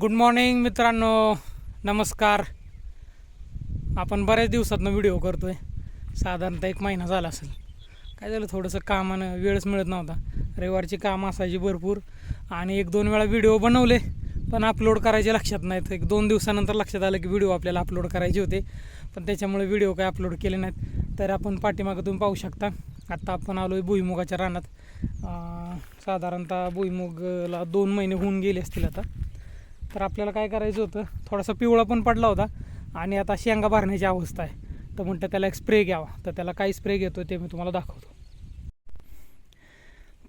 Good morning मित्रांनो. नमस्कार. आपण बऱ्याच दिवसातनं व्हिडिओ करतोय. साधारणतः एक महिना झाला असेल. काय झालं थोडंसं कामानं वेळच मिळत नव्हता. रविवारची कामं असायची भरपूर आणि एक दोन वेळा व्हिडिओ बनवले पण अपलोड करायचे लक्षात नाहीत. एक दोन दिवसानंतर लक्षात आलं की व्हिडिओ आपल्याला अपलोड करायचे होते पण त्याच्यामुळे व्हिडिओ काय अपलोड केले नाहीत. तर आपण पाठीमागं तुम्ही पाहू शकता. आत्ता आपण आलो आहे भुईमुगाच्या रानात. साधारणतः भुईमुगला दोन महिने होऊन गेले असतील आता. तर आपल्याला काय करायचं होतं थोडासा पिवळा पण पडला होता आणि आता शेंगा भरण्याची अवस्था आहे. तर म्हणतं त्याला एक स्प्रे घ्यावा. तर त्याला काय स्प्रे घेतो ते मी तुम्हाला दाखवतो.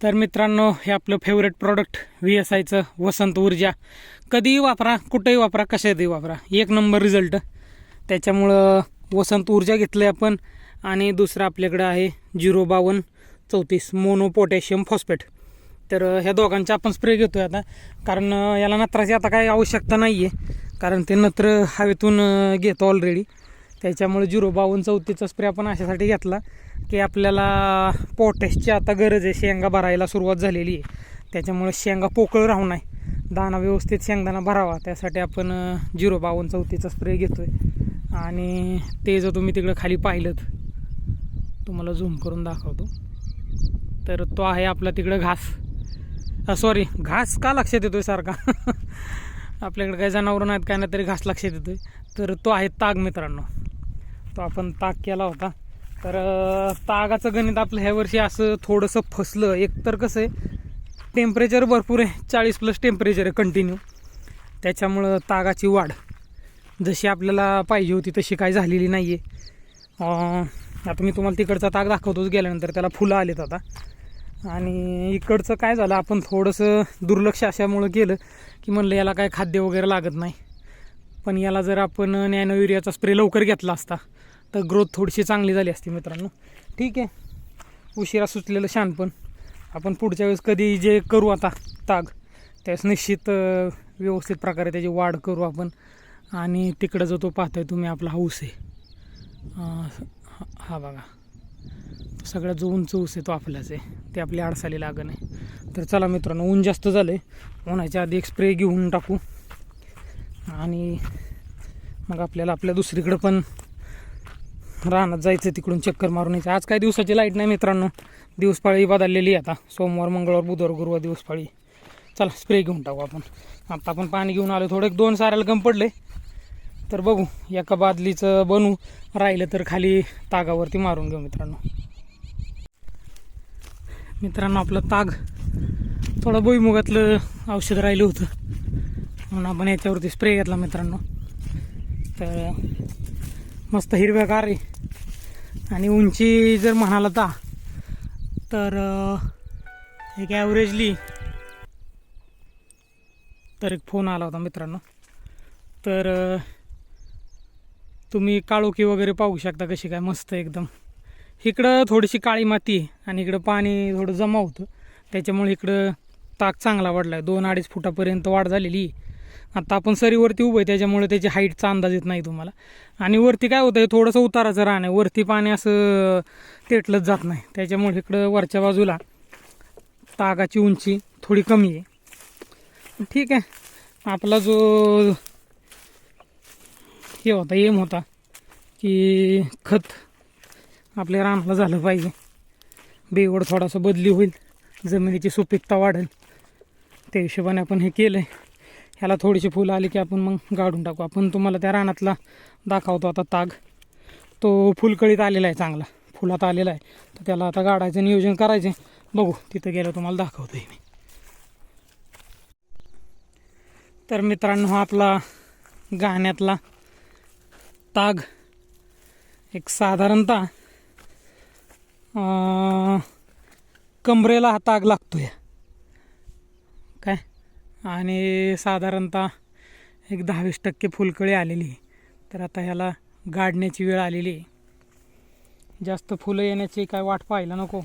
तर मित्रांनो हे आपलं फेवरेट प्रॉडक्ट व्ही एस आयचं वसंत ऊर्जा. कधीही वापरा कुठेही वापरा कशातही वापरा. एक नंबर रिझल्ट त्याच्यामुळं वसंत ऊर्जा घेतलं आहे आपण. आणि दुसरं आपल्याकडं आहे झिरो बावन्न चौतीस मोनो पोटॅशियम फॉस्फेट तर ह्या दोघांचा आपण स्प्रे घेतोय आता. कारण याला नत्राची आता काही आवश्यकता नाही आहे कारण ते नत्र हवेतून घेतो ऑलरेडी त्याच्यामुळे झिरो बावन्न चौथीचा स्प्रे आपण अशासाठी घेतला की आपल्याला पोटॅशची आता गरज आहे. शेंगा भरायला सुरुवात झालेली आहे. त्याच्यामुळे शेंगा पोकळ राहू नाही दाणा व्यवस्थित शेंगदाणा भरावा. त्यासाठी आपण झिरो बावन्न चौथीचा स्प्रे घेतोय. आणि ते जर तुम्ही तिकडं खाली पाहिलं तुम्हाला झूम करून दाखवतो. तर तो आहे आपला तिकडं घास. सॉरी घास का लक्षात येतोय सारखा? आपल्याकडे काही जनावरं नाहीत काय नाही तरी घास लक्षात येतोय. तर तो आहे ताग मित्रांनो. तो आपण ताग केला होता. तर तागाचं गणित आपलं ह्या वर्षी असं थोडंसं फसलं. एक तर कसं आहे टेम्परेचर भरपूर आहे. चाळीस प्लस टेम्परेचर आहे कंटिन्यू त्याच्यामुळं तागाची वाढ. जशी आपल्याला पाहिजे होती तशी काय झालेली नाही आहे आता मी तुम्हाला तिकडचा ताग दाखवतोच गेल्यानंतर. त्याला फुलं आलेत आता. आणि इकडचं काय झालं आपण थोडंसं दुर्लक्ष अशामुळं केलं की म्हणलं याला काय खाद्य वगैरे लागत नाही. पण याला जर आपण नॅनो युरियाचा स्प्रे लवकर घेतला असता तर ग्रोथ थोडीशी चांगली झाली असती मित्रांनो. ठीक आहे. उशिरा सुचलेलं शानपण. आपण पुढच्या वेळेस कधी जे करू आता ताग त्यास निश्चित व्यवस्थित प्रकारे त्याची वाढ करू आपण. आणि तिकडं जो तो पाहतोय तुम्ही आपला हाऊस आहे. हा- हा बघा. सगळ्यात जो उंच ऊस आहे तो आपलाच आहे. ते आपली आडसाली लागण आहे. तर चला मित्रांनो ऊन जास्त झालं आहे उन्हाच्या आधी एक स्प्रे घेऊन टाकू. आणि मग आपल्याला आपल्या दुसरीकडं पण रानात जायचं तिकडून चक्कर मारून यायचं. आज काय दिवसाची लाइट नाही मित्रांनो. दिवसपाळी बदललेली आहे आता. सोमवार मंगळवार बुधवार गुरुवार दिवसपाळी चला स्प्रे घेऊन टाकू आपण. आता आपण पाणी घेऊन आलो. थोडं एक दोन साऱ्याला कम पडले तर बघू एका बादलीचं बनू. राहिलं तर खाली तागावरती मारून घेऊ मित्रांनो. मित्रांनो आपलं ताग. थोडं भुईमुगातलं औषध राहिलं होतं. म्हणून आपण याच्यावरती स्प्रे घेतला मित्रांनो. तर मस्त हिरव्यागार आहे. आणि उंची जर म्हणाला ता तर एक ॲव्हरेजली तर एक फोन आला होता मित्रांनो. तर तुम्ही काळोखी वगैरे पाहू शकता कशी काय मस्त एकदम. इकडं थोडीशी काळी माती आणि इकडं पाणी थोडं जमा होतं. त्याच्यामुळे इकडं ताक चांगला वाढला आहे दोन अडीच फुटापर्यंत वाढ झालेली आहे. आता आपण सरीवरती उभं आहे त्याच्यामुळे त्याची हाईटचा अंदाज येत नाही तुम्हाला. आणि वरती काय होतं थोडंसं उताराचं रान आहे. वरती पाणी असं तेटलंच जात नाही. त्याच्यामुळे इकडं वरच्या बाजूला तागाची उंची थोडी कमी आहे. ठीक आहे. आपला जो हे होता एम होता की खत आपल्या रानाला झालं पाहिजे. बेवड थोडासा बदली होईल. जमिनीची सुपीकता वाढेल. त्या हिशोबाने आपण हे केलं आहे ह्याला थोडीशी फुलं आली की आपण मग गाडून टाकू. आपण तुम्हाला त्या रानातला दाखवतो आता ताग. तो फुलकळीत आलेला आहे चांगला. फुलात आलेला आहे. तर त्याला आता गाडायचं नियोजन करायचे बघू तिथं गेलं तुम्हाला दाखवतोय मी. तर मित्रांनो हा आपला गाण्यातला ताग. एक साधारणतः कमरेला हा ताग लागतो या काय? आणि साधारणतः एक दहावीस टक्के फुलकळी आलेली. तर आता ह्याला गाडण्याची वेळ आलेली. आहे जास्त फुलं येण्याची काय वाट पाहायला नको.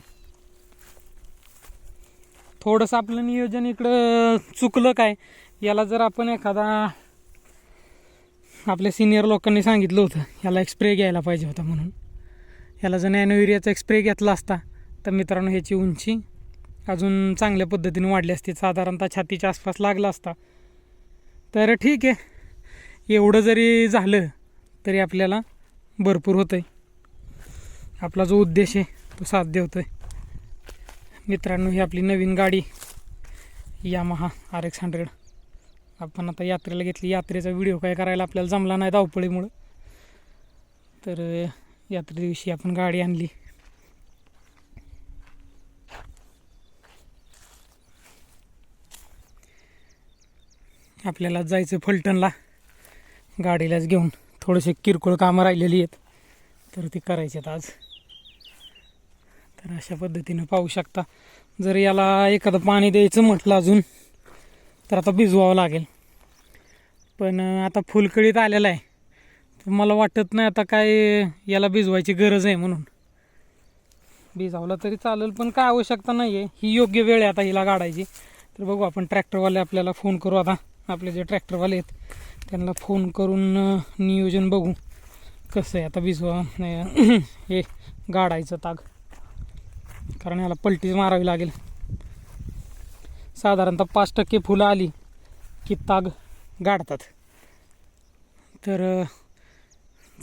थोडंसं आपलं नियोजन इकडं चुकलं काय? याला जर आपण एखादा आपल्या सिनियर लोकांनी सांगितलं होतं याला एक स्प्रे घ्यायला पाहिजे होता म्हणून. याला जर नॅनो युरियाचा एक स्प्रे घेतला असता तर मित्रांनो ह्याची उंची अजून चांगल्या पद्धतीने वाढली असती. साधारणतः छातीच्या आसपास लागला असता. तर ठीक आहे. एवढं जरी झालं तरी आपल्याला भरपूर होतं आहे आपला जो उद्देश आहे तो साध्य होतो आहे मित्रांनो ही आपली नवीन गाडी यामाहा आर एक्स हंड्रेड आपण आता यात्रेला घेतली. यात्रेचा व्हिडिओ काय करायला आपल्याला जमला नाही धावपळीमुळं. तर यात्रे दिवशी आपण गाडी आणली. आपल्याला जायचं फलटणला. गाडीलाच घेऊन थोडेसे किरकोळ कामं राहिलेली आहेत. तर ती करायची आहेत आज. तर अशा पद्धतीनं पाहू शकता. जर याला एखादं पाणी द्यायचं म्हटलं अजून तर आता भिजवावं लागेल. पण आता फुलकळीत आलेला आहे. मला वाटत नाही आता काय याला भिजवायची गरज आहे म्हणून. भिजावला तरी चालेल पण काय आवश्यकता नाही आहे ही योग्य वेळ आहे आता हिला काढायची. तर बघू आपण ट्रॅक्टरवाले आपल्याला फोन करू आता. आपले जे ट्रॅक्टरवाले आहेत त्यांना फोन करून नियोजन बघू. कसं आहे आता भिजवा नाही, हे गाडायचं ताग कारण याला पलटीच मारावी लागेल. साधारणतः पाच टक्के फुलं आली की ताग गाडतात. तर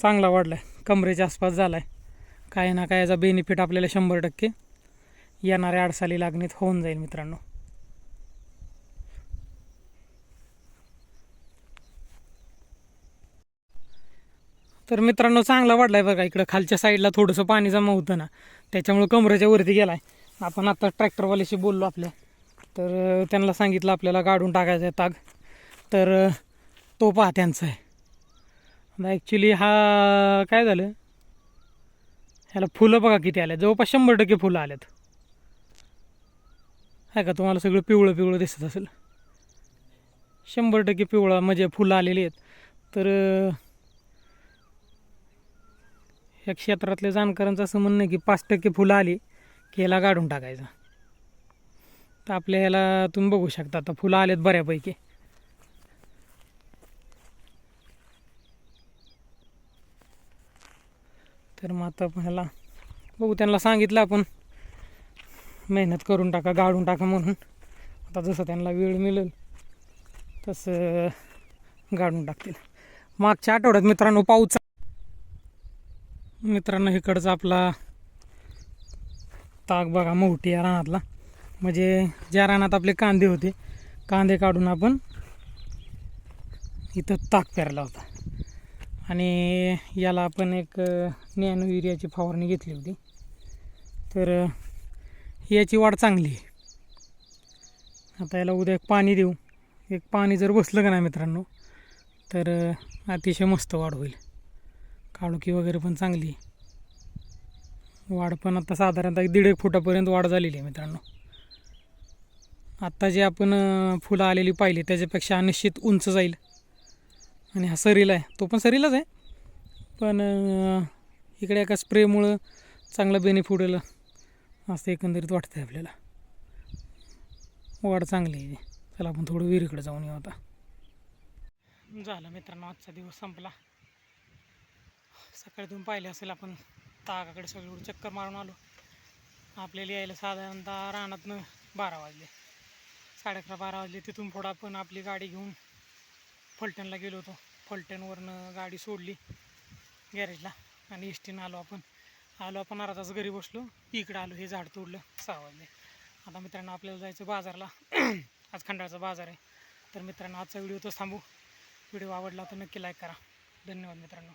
चांगला वाढला आहे कमरेच्या आसपास झाला आहे काय ना काय याचा बेनिफिट आपल्याला शंभर टक्के येणाऱ्या अडसाली लागणीत होऊन जाईल मित्रांनो. तर मित्रांनो चांगला वाढला आहे बघा. इकडं खालच्या साईडला थोडंसं पाणी जमा होतं ना. त्याच्यामुळं कमरेच्या वरती गेला आहे आपण आता ट्रॅक्टरवाल्याशी बोललो आपल्या. तर त्यांना सांगितलं आपल्याला गाडून टाकायचा आहे ताग तर तो पहा त्यांचा आहे. आता ॲक्च्युली हा काय झालं? ह्याला फुलं बघा किती आल्या जवळपास शंभर टक्के फुलं आल्यात. आहे का? तुम्हाला सगळं पिवळं पिवळं दिसत असेल. शंभर टक्के पिवळं म्हणजे फुलं आलेली आहेत. तर या क्षेत्रातल्या जाणकारांचं असं म्हणणं आहे की पाच टक्के फुलं आली की याला काढून टाकायचं. तर आपल्या ह्याला तुम्ही बघू शकता. आता फुलं आलेत बऱ्यापैकी. तर मग आता ह्याला बघू त्यांना सांगितलं आपण. मेहनत करून टाका गाडून टाका म्हणून. आता जसं त्यांना वेळ मिळेल तसं गाडून टाकतील. मागच्या आठवड्यात मित्रांनो पाऊस मित्रांनो इकडचा आपला ताक बघा मोठी या रानातला. म्हणजे ज्या रानात आपले कांदे होते कांदे काढून आपण इथं ताक पेरला होता. आणि याला आपण एक नॅनो युरियाची फवारणी घेतली होती. तर याची वाढ चांगली आहे. आता याला उद्या एक पाणी देऊ. एक पाणी जर बसलं का नाही मित्रांनो तर अतिशय मस्त वाढ होईल. काळुकी वगैरे पण चांगली आहे. वाढ पण आता साधारणतः एक दीड एक फुटापर्यंत वाढ झालेली आहे मित्रांनो. आत्ता जे आपण फुलं आलेली पाहिली त्याच्यापेक्षा निश्चित उंच जाईल. आणि हा सरीला आहे. तो पण सरीलाच आहे. पण इकडे एका स्प्रेमुळं चांगलं बेनिफिट होईल असं एकंदरीत वाटतं आहे आपल्याला. वाढ चांगली आहे. चला आपण थोडं विहिरीकडे जाऊन येऊ आता. झालं मित्रांनो आजचा दिवस संपला. सकाळी तुम्ही पाहिले असेल आपण तागाकडे सगळीकडे चक्कर मारून आलो. आपल्याला यायला साधारणतः रानातनं बारा वाजले. साडे अकरा बारा वाजले तिथून पुढं आपण आपली गाडी घेऊन फलटणला गेलो होतो. फलटणवरनं गाडी सोडली गॅरेजला आणि एस टीनं आलो आपण. आलो आपण अर्धा तास घरी बसलो. इकडं आलो हे झाड तोडलं सहा वाजले. आता मित्रांनो आपल्याला जायचं बाजारला. आज खंडाळाचा बाजार आहे. तर मित्रांनो आजचा व्हिडिओ तो थांबू. व्हिडिओ आवडला तर नक्की लाईक करा. धन्यवाद मित्रांनो.